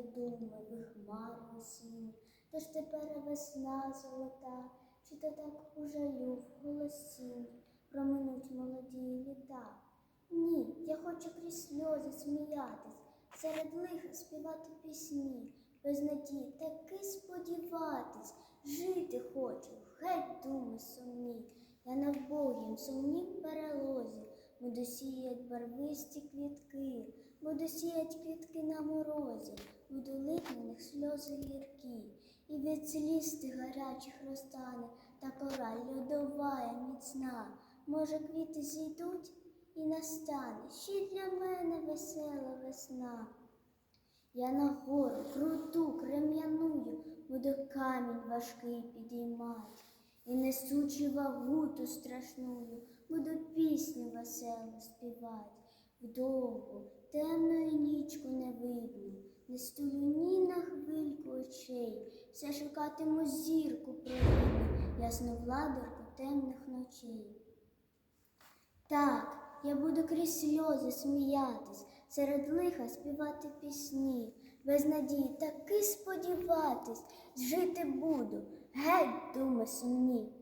мої думи в хмари осінні. Тож тепер весна золота, чи то так у жалю в голосінні проминуть молоді літа. Ні, я хочу крізь сльози сміятись, серед лиха співати пісні, без надії таки сподіватись, жити хочу, геть думи сумні. Я на Богім сумнім перелозі, буду сіять барвисті квітки, буду сіять квітки на морозі, них сльози гіркі, і від сліз тих гарячих розтане та кора льодова і міцна. Може, квіти зійдуть і настане ще для мене весела весна. Я на гору круту, крем'яную, буду камінь важкий підіймати. І несучи вагу страшную, буду пісню веселу співати. Вдовгу, темною нічку не видно, не стулю ні на хвильку очей, все шукатиму зірку провину, ясну владарку темних ночей. Так, я буду крізь сльози сміятись, серед лиха співати пісні, без надії таки сподіватись, жити буду, геть думи сумні.